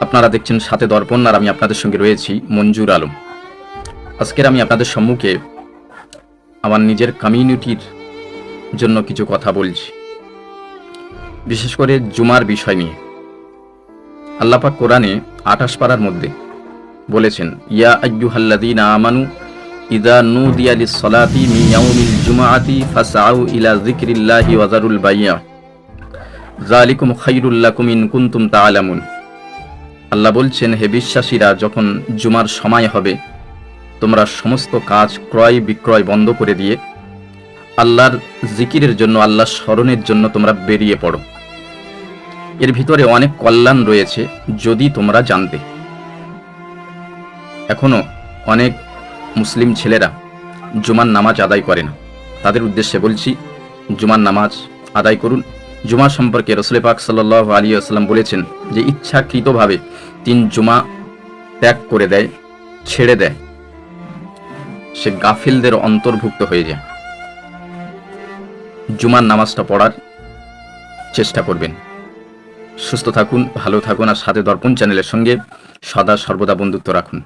আপনারা দেখছেন সাথে দর্পণ আর আমি আপনাদের সঙ্গে রয়েছি মঞ্জুর আলম। আজকের আমি আপনাদের সম্মুখে আমার নিজের কমিউনিটির জন্য কিছু কথা বলছি। বিশেষ করে জুমার বিষয় নিয়ে। আল্লাপাক কোরআনে আঠাশ পাড়ার মধ্যে বলেছেন, ইয়া আইয়ুহাল্লাযীনা আমানু ইদা নুদিয়া লিস-সালাতি মিন ইয়াউমিল জুমআতি ফাসআউ ইলা যিকরিল্লাহি ওয়া যারুল বাইয়া। যালিকুম খায়রুল লাকুম ইন কুনতুম তা'লামুন আল্লাহ বলছেন, হে বিশ্বাসীরা, যখন জুমার সময় হবে, তোমরা সমস্ত কাজ ক্রয় বিক্রয় বন্ধ করে দিয়ে আল্লাহর জিকিরের জন্য, আল্লাহর স্মরণের জন্য তোমরা বেরিয়ে পড়ো। এর ভিতরে অনেক কল্যাণ রয়েছে, যদি তোমরা জানতে। এখনও অনেক মুসলিম ছেলেরা জুমার নামাজ আদায় করে না। তাদের উদ্দেশ্যে বলছি, জুমার নামাজ আদায় করুন। জুমা সম্পর্কে রসুল পাক সাল্লাহ আলী আসসালাম বলেছেন যে, ইচ্ছাকৃতভাবে তিন জুমা ত্যাগ করে দেয়, ছেড়ে দেয়। সে গাফিলদের অন্তর্ভুক্ত হয়ে যায়। জুমার নামাজটা পড়ার চেষ্টা করবেন। সুস্থ থাকুন, ভালো থাকুন, আর সাথে দর্পণ চ্যানেলের সঙ্গে সদা সর্বদা বন্ধুত্ব রাখুন।